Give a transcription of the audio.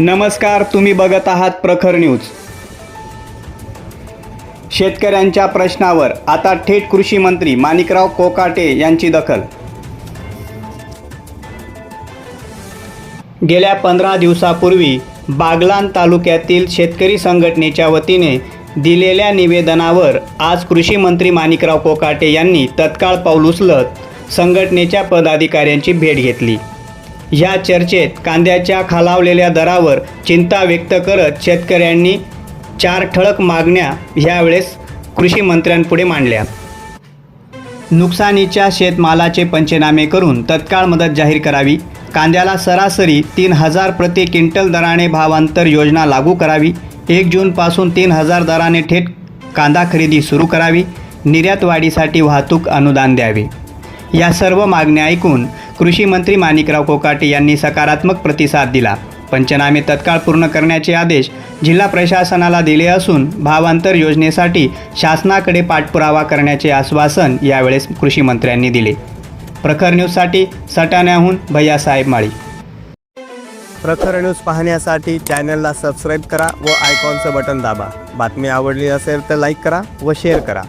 नमस्कार तुम्ही बघत आहात प्रखर न्यूज. शेतकऱ्यांच्या प्रश्नावर आता थेट कृषी मंत्री माणिकराव कोकाटे यांची दखल. गेल्या पंधरा दिवसापूर्वी बागलान तालुक्यातील शेतकरी संघटनेच्या वतीने दिलेल्या निवेदनावर आज कृषी मंत्री माणिकराव कोकाटे यांनी तत्काळ पाऊल उचलत संघटनेच्या पदाधिकाऱ्यांची भेट घेतली. या चर्चेत कांद्याच्या खालावलेल्या दरावर चिंता व्यक्त करत शेतकऱ्यांनी चार ठळक मागण्या यावेळेस कृषी मंत्र्यांपुढे मांडल्या. नुकसानीच्या शेतमालाचे पंचनामे करून तत्काळ मदत जाहीर करावी. कांद्याला सरासरी तीन हजार प्रति क्विंटल दराने भावांतर योजना लागू करावी. एक जूनपासून तीन हजार दराने थेट कांदा खरेदी सुरू करावी. निर्यात वाढीसाठी वाहतूक अनुदान द्यावे. या सर्व मागण्या ऐकून कृषी मंत्री माणिकराव कोकाटे यांनी सकारात्मक प्रतिसाद दिला. पंचनामे तत्काळ पूर्ण करण्याचे आदेश जिल्हा प्रशासनाला दिले असून भावांतर योजनेसाठी शासनाकडे पाठपुरावा करण्याचे आश्वासन यावेळेस कृषीमंत्र्यांनी दिले. प्रखर न्यूजसाठी सटाण्याहून भैयासाहेब माळी. प्रखर न्यूज पाहण्यासाठी चॅनलला सबस्क्राईब करा व आयकॉनचं बटन दाबा. बातमी आवडली असेल तर लाईक करा व शेअर करा.